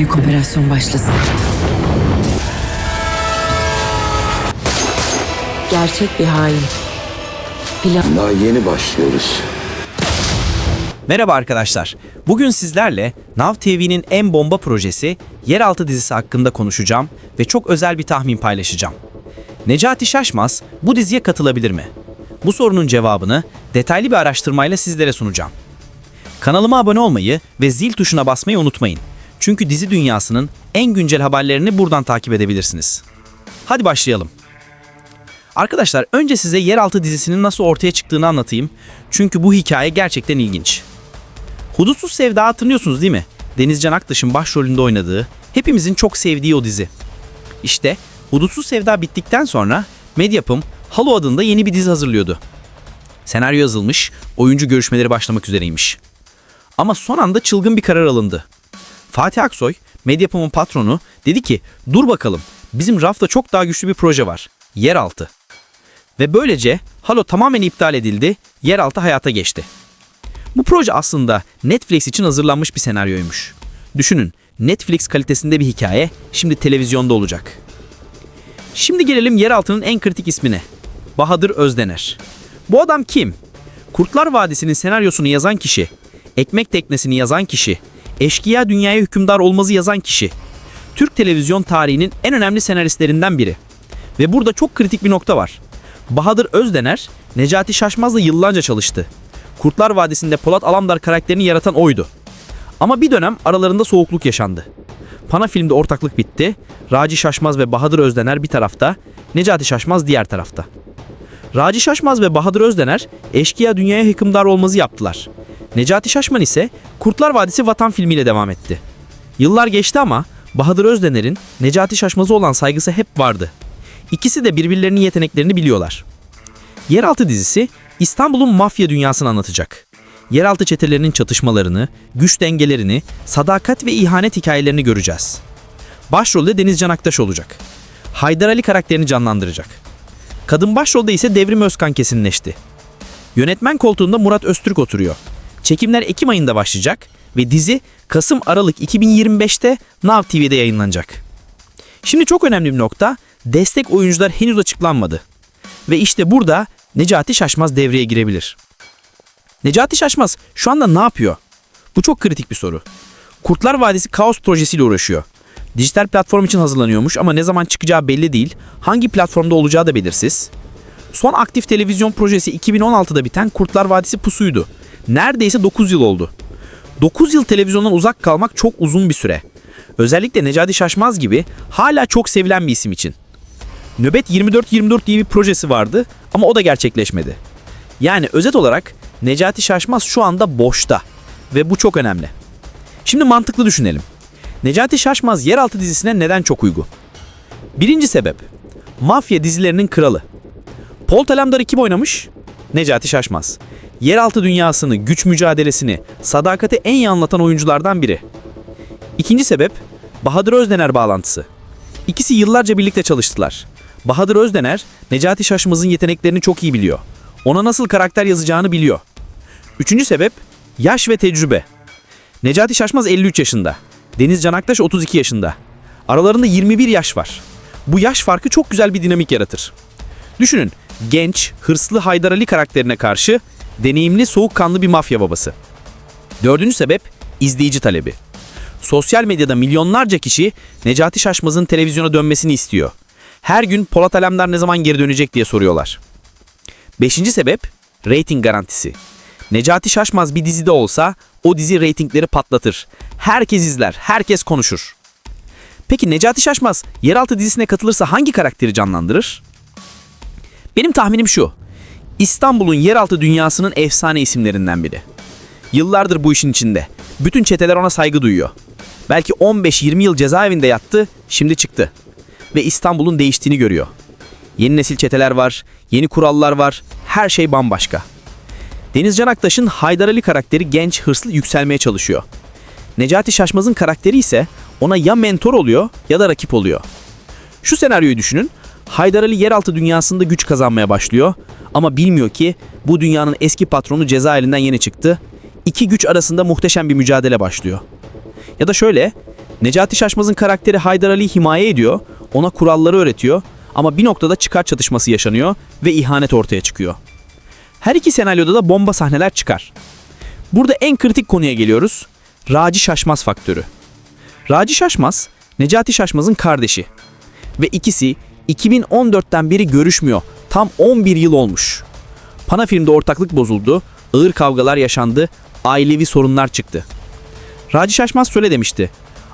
büyük operasyon başlasın. Gerçek bir hain. Plan Daha yeni başlıyoruz. Merhaba arkadaşlar. Bugün sizlerle Nav TV'nin en bomba projesi Yeraltı dizisi hakkında konuşacağım ve çok özel bir tahmin paylaşacağım. Necati Şaşmaz bu diziye katılabilir mi? Bu sorunun cevabını detaylı bir araştırmayla sizlere sunacağım. Kanalıma abone olmayı ve zil tuşuna basmayı unutmayın. Çünkü dizi dünyasının en güncel haberlerini buradan takip edebilirsiniz. Hadi başlayalım. Arkadaşlar önce size Yeraltı dizisinin nasıl ortaya çıktığını anlatayım. Çünkü bu hikaye gerçekten ilginç. Hudutsuz Sevda hatırlıyorsunuz değil mi? Denizcan Aktaş'ın başrolünde oynadığı, hepimizin çok sevdiği o dizi. İşte Hudutsuz Sevda bittikten sonra Medyapım Halo adında yeni bir dizi hazırlıyordu. Senaryo yazılmış, oyuncu görüşmeleri başlamak üzereymiş. Ama son anda çılgın bir karar alındı. Fatih Aksoy, Medyapım'ın patronu, dedi ki dur bakalım bizim rafta çok daha güçlü bir proje var. Yeraltı. Ve böylece Halo tamamen iptal edildi, Yeraltı hayata geçti. Bu proje aslında Netflix için hazırlanmış bir senaryoymuş. Düşünün, Netflix kalitesinde bir hikaye şimdi televizyonda olacak. Şimdi gelelim Yeraltı'nın en kritik ismine. Bahadır Özdener. Bu adam kim? Kurtlar Vadisi'nin senaryosunu yazan kişi, Ekmek Teknesi'ni yazan kişi, Eşkıya Dünyaya Hükümdar Olmaz'ı yazan kişi. Türk televizyon tarihinin en önemli senaristlerinden biri. Ve burada çok kritik bir nokta var. Bahadır Özdener, Necati Şaşmaz'la yıllarca çalıştı. Kurtlar Vadisi'nde Polat Alamdar karakterini yaratan oydu. Ama bir dönem aralarında soğukluk yaşandı. Pana filmde ortaklık bitti. Raci Şaşmaz ve Bahadır Özdener bir tarafta, Necati Şaşmaz diğer tarafta. Raci Şaşmaz ve Bahadır Özdener eşkıya dünyaya hükümdar olmazı yaptılar. Necati Şaşman ise Kurtlar Vadisi Vatan filmiyle devam etti. Yıllar geçti ama Bahadır Özdener'in Necati Şaşmaz'a olan saygısı hep vardı. İkisi de birbirlerinin yeteneklerini biliyorlar. Yeraltı dizisi İstanbul'un mafya dünyasını anlatacak. Yeraltı çetelerinin çatışmalarını, güç dengelerini, sadakat ve ihanet hikayelerini göreceğiz. Başrolde Denizcan Aktaş olacak. Haydar Ali karakterini canlandıracak. Kadın başrolde ise Devrim Özkan kesinleşti. Yönetmen koltuğunda Murat Öztürk oturuyor. Çekimler Ekim ayında başlayacak ve dizi Kasım-Aralık 2025'te Now TV'de yayınlanacak. Şimdi çok önemli bir nokta, destek oyuncular henüz açıklanmadı. Ve işte burada Necati Şaşmaz devreye girebilir. Necati Şaşmaz şu anda ne yapıyor? Bu çok kritik bir soru. Kurtlar Vadisi Kaos projesiyle uğraşıyor. Dijital platform için hazırlanıyormuş ama ne zaman çıkacağı belli değil. Hangi platformda olacağı da belirsiz. Son aktif televizyon projesi 2016'da biten Kurtlar Vadisi Pusu'ydu. Neredeyse 9 yıl oldu. 9 yıl televizyondan uzak kalmak çok uzun bir süre. Özellikle Necati Şaşmaz gibi hala çok sevilen bir isim için. Nöbet 24-24 diye bir projesi vardı ama o da gerçekleşmedi. Yani özet olarak Necati Şaşmaz şu anda boşta ve bu çok önemli. Şimdi mantıklı düşünelim. Necati Şaşmaz yeraltı dizisine neden çok uygun? Birinci sebep, mafya dizilerinin kralı. Polat Alemdar'ı kim oynamış? Necati Şaşmaz. Yeraltı dünyasını, güç mücadelesini, sadakati en iyi anlatan oyunculardan biri. İkinci sebep, Bahadır Özdener bağlantısı. İkisi yıllarca birlikte çalıştılar. Bahadır Özdener, Necati Şaşmaz'ın yeteneklerini çok iyi biliyor. Ona nasıl karakter yazacağını biliyor. Üçüncü sebep, yaş ve tecrübe. Necati Şaşmaz 53 yaşında. Deniz Can Aktaş 32 yaşında. Aralarında 21 yaş var. Bu yaş farkı çok güzel bir dinamik yaratır. Düşünün, genç, hırslı Haydar Ali karakterine karşı deneyimli, soğukkanlı bir mafya babası. Dördüncü sebep, izleyici talebi. Sosyal medyada milyonlarca kişi Necati Şaşmaz'ın televizyona dönmesini istiyor. Her gün Polat Alemdar ne zaman geri dönecek diye soruyorlar. Beşinci sebep, rating garantisi. Necati Şaşmaz bir dizide olsa o dizi reytingleri patlatır. Herkes izler, herkes konuşur. Peki Necati Şaşmaz yeraltı dizisine katılırsa hangi karakteri canlandırır? Benim tahminim şu. İstanbul'un yeraltı dünyasının efsane isimlerinden biri. Yıllardır bu işin içinde. Bütün çeteler ona saygı duyuyor. Belki 15-20 yıl cezaevinde yattı, şimdi çıktı. Ve İstanbul'un değiştiğini görüyor. Yeni nesil çeteler var, yeni kurallar var, her şey bambaşka. Deniz Can Aktaş'ın Haydar Ali karakteri genç, hırslı yükselmeye çalışıyor. Necati Şaşmaz'ın karakteri ise ona ya mentor oluyor ya da rakip oluyor. Şu senaryoyu düşünün. Haydar Ali yeraltı dünyasında güç kazanmaya başlıyor ama bilmiyor ki bu dünyanın eski patronu cezaevinden yeni çıktı. İki güç arasında muhteşem bir mücadele başlıyor. Ya da şöyle, Necati Şaşmaz'ın karakteri Haydar Ali'yi himaye ediyor, ona kuralları öğretiyor ama bir noktada çıkar çatışması yaşanıyor ve ihanet ortaya çıkıyor. Her iki senaryoda da bomba sahneler çıkar. Burada en kritik konuya geliyoruz. Raci Şaşmaz faktörü. Raci Şaşmaz, Necati Şaşmaz'ın kardeşi. Ve ikisi 2014'ten beri görüşmüyor. Tam 11 yıl olmuş. Panafilm'de ortaklık bozuldu, ağır kavgalar yaşandı, ailevi sorunlar çıktı. Raci Şaşmaz şöyle demişti.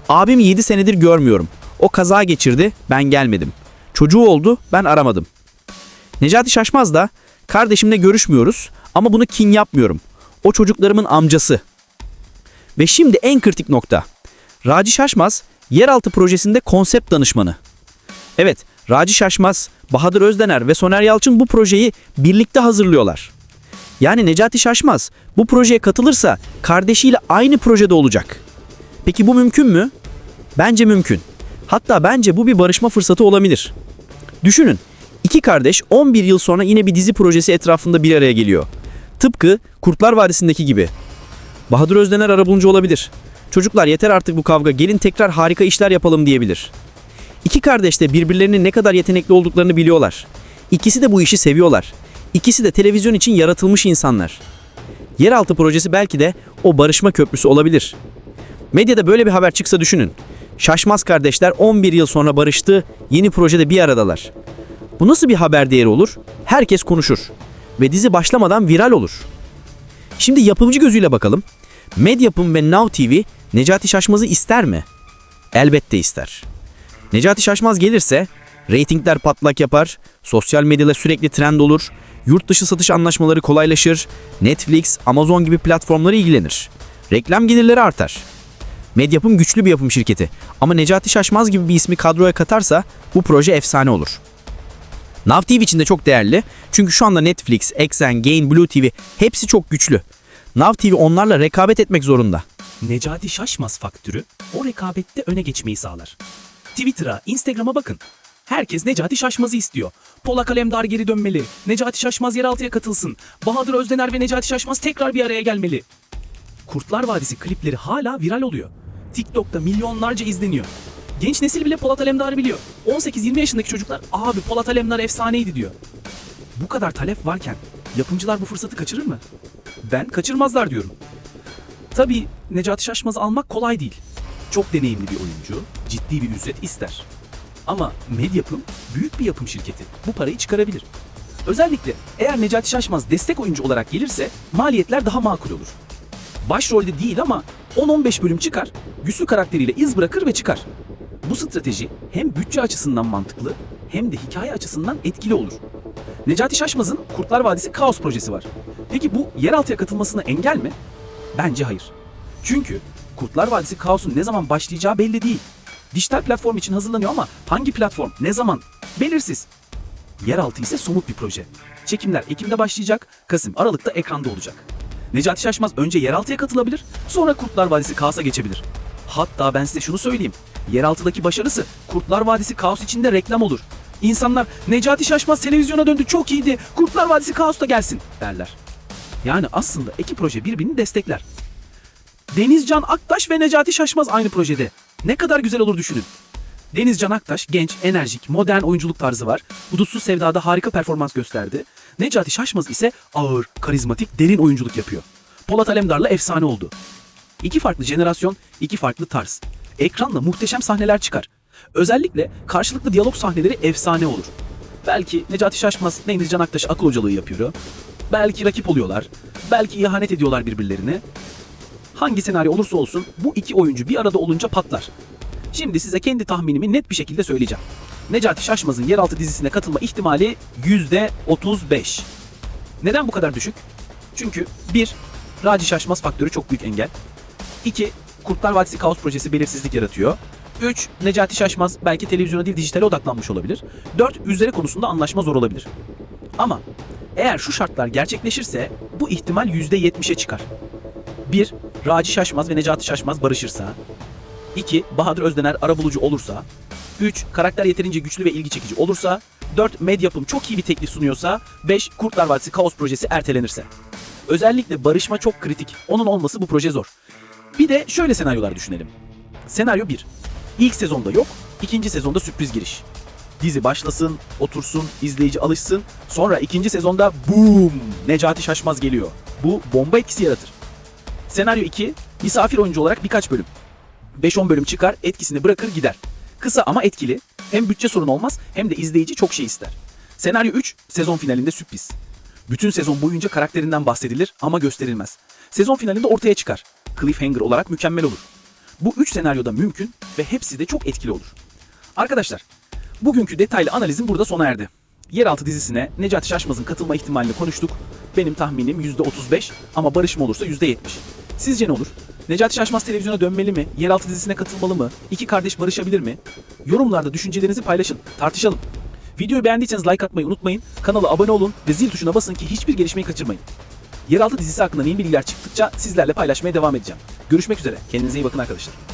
Abim 7 senedir görmüyorum. O kaza geçirdi, ben gelmedim. Çocuğu oldu, ben aramadım. Necati Şaşmaz da kardeşimle görüşmüyoruz ama bunu kin yapmıyorum. O çocuklarımın amcası. Ve şimdi en kritik nokta. Raci Şaşmaz yeraltı projesinde konsept danışmanı. Evet, Raci Şaşmaz, Bahadır Özdener ve Soner Yalçın bu projeyi birlikte hazırlıyorlar. Yani Necati Şaşmaz bu projeye katılırsa kardeşiyle aynı projede olacak. Peki bu mümkün mü? Bence mümkün. Hatta bence bu bir barışma fırsatı olabilir. Düşünün, iki kardeş 11 yıl sonra yine bir dizi projesi etrafında bir araya geliyor. Tıpkı Kurtlar Vadisi'ndeki gibi. Bahadır Özdener arabulucu olabilir. Çocuklar yeter artık bu kavga, gelin tekrar harika işler yapalım diyebilir. İki kardeş de birbirlerinin ne kadar yetenekli olduklarını biliyorlar. İkisi de bu işi seviyorlar. İkisi de televizyon için yaratılmış insanlar. Yeraltı projesi belki de o barışma köprüsü olabilir. Medyada böyle bir haber çıksa düşünün. Şaşmaz kardeşler 11 yıl sonra barıştı, yeni projede bir aradalar. Bu nasıl bir haber değeri olur? Herkes konuşur. Ve dizi başlamadan viral olur. Şimdi yapımcı gözüyle bakalım. Medyapım ve Now TV Necati Şaşmaz'ı ister mi? Elbette ister. Necati Şaşmaz gelirse reytingler patlak yapar, sosyal medyada sürekli trend olur, yurt dışı satış anlaşmaları kolaylaşır, Netflix, Amazon gibi platformları ilgilenir. Reklam gelirleri artar. Medyapım güçlü bir yapım şirketi ama Necati Şaşmaz gibi bir ismi kadroya katarsa bu proje efsane olur. Nav TV için de çok değerli çünkü şu anda Netflix, Exxen, Gain, Blue TV hepsi çok güçlü. Nav TV onlarla rekabet etmek zorunda. Necati Şaşmaz faktörü o rekabette öne geçmeyi sağlar. Twitter'a, Instagram'a bakın. Herkes Necati Şaşmaz'ı istiyor. Pola Alemdar geri dönmeli. Necati Şaşmaz yeraltıya katılsın. Bahadır Özdener ve Necati Şaşmaz tekrar bir araya gelmeli. Kurtlar Vadisi klipleri hala viral oluyor. TikTok'ta milyonlarca izleniyor. Genç nesil bile Polat Alemdar'ı biliyor. 18-20 yaşındaki çocuklar abi Polat Alemdar efsaneydi diyor. Bu kadar talep varken yapımcılar bu fırsatı kaçırır mı? Ben kaçırmazlar diyorum. Tabii Necati Şaşmaz'ı almak kolay değil. Çok deneyimli bir oyuncu, ciddi bir ücret ister. Ama Medyapım büyük bir yapım şirketi. Bu parayı çıkarabilir. Özellikle eğer Necati Şaşmaz destek oyuncu olarak gelirse maliyetler daha makul olur. Başrolde değil ama 10-15 bölüm çıkar, güçlü karakteriyle iz bırakır ve çıkar. Bu strateji hem bütçe açısından mantıklı hem de hikaye açısından etkili olur. Necati Şaşmaz'ın Kurtlar Vadisi Kaos projesi var. Peki bu yeraltıya katılmasına engel mi? Bence hayır. Çünkü Kurtlar Vadisi Kaos'un ne zaman başlayacağı belli değil. Dijital platform için hazırlanıyor ama hangi platform, ne zaman belirsiz. Yeraltı ise somut bir proje. Çekimler Ekim'de başlayacak, Kasım, Aralık'ta ekranda olacak. Necati Şaşmaz önce yeraltıya katılabilir, sonra Kurtlar Vadisi Kaos'a geçebilir. Hatta ben size şunu söyleyeyim. Yeraltıdaki başarısı Kurtlar Vadisi Kaos içinde reklam olur. İnsanlar Necati Şaşmaz televizyona döndü çok iyiydi, Kurtlar Vadisi Kaos'ta gelsin derler. Yani aslında iki proje birbirini destekler. Denizcan Aktaş ve Necati Şaşmaz aynı projede. Ne kadar güzel olur düşünün. Denizcan Aktaş genç, enerjik, modern oyunculuk tarzı var. Hudutsuz Sevda'da harika performans gösterdi. Necati Şaşmaz ise ağır, karizmatik, derin oyunculuk yapıyor. Polat Alemdar'la efsane oldu. İki farklı jenerasyon, iki farklı tarz. Ekranla muhteşem sahneler çıkar. Özellikle karşılıklı diyalog sahneleri efsane olur. Belki Necati Şaşmaz Denizcan Aktaş akıl hocalığı yapıyor. Belki rakip oluyorlar. Belki ihanet ediyorlar birbirlerine. Hangi senaryo olursa olsun bu iki oyuncu bir arada olunca patlar. Şimdi size kendi tahminimi net bir şekilde söyleyeceğim. Necati Şaşmaz'ın yeraltı dizisine katılma ihtimali %35. Neden bu kadar düşük? Çünkü 1. Raci Şaşmaz faktörü çok büyük engel. 2. Kurtlar Vadisi Kaos projesi belirsizlik yaratıyor. 3. Necati Şaşmaz belki televizyona değil dijitale odaklanmış olabilir. 4. Yüzleri konusunda anlaşma zor olabilir. Ama eğer şu şartlar gerçekleşirse bu ihtimal %70'e çıkar. 1. Raci Şaşmaz ve Necati Şaşmaz barışırsa. 2. Bahadır Özdener arabulucu olursa. 3. Karakter yeterince güçlü ve ilgi çekici olursa. 4. Medyapım çok iyi bir teklif sunuyorsa. 5. Kurtlar Vadisi Kaos projesi ertelenirse. Özellikle barışma çok kritik. Onun olması bu proje zor. Bir de şöyle senaryolar düşünelim. Senaryo 1. İlk sezonda yok, ikinci sezonda sürpriz giriş. Dizi başlasın, otursun, izleyici alışsın. Sonra ikinci sezonda boom! Necati Şaşmaz geliyor. Bu bomba etkisi yaratır. Senaryo 2. Misafir oyuncu olarak birkaç bölüm. 5-10 bölüm çıkar, etkisini bırakır gider. Kısa ama etkili. Hem bütçe sorun olmaz hem de izleyici çok şey ister. Senaryo 3. Sezon finalinde sürpriz. Bütün sezon boyunca karakterinden bahsedilir ama gösterilmez. Sezon finalinde ortaya çıkar. Cliffhanger olarak mükemmel olur. Bu üç senaryoda mümkün ve hepsi de çok etkili olur. Arkadaşlar, bugünkü detaylı analizim burada sona erdi. Yeraltı dizisine Necati Şaşmaz'ın katılma ihtimalini konuştuk. Benim tahminim %35 ama barışma olursa %70. Sizce ne olur? Necati Şaşmaz televizyona dönmeli mi? Yeraltı dizisine katılmalı mı? İki kardeş barışabilir mi? Yorumlarda düşüncelerinizi paylaşın, tartışalım. Videoyu beğendiyseniz like atmayı unutmayın, kanala abone olun ve zil tuşuna basın ki hiçbir gelişmeyi kaçırmayın. Yeraltı dizisi hakkında yeni bilgiler çıktıkça sizlerle paylaşmaya devam edeceğim. Görüşmek üzere, kendinize iyi bakın arkadaşlar.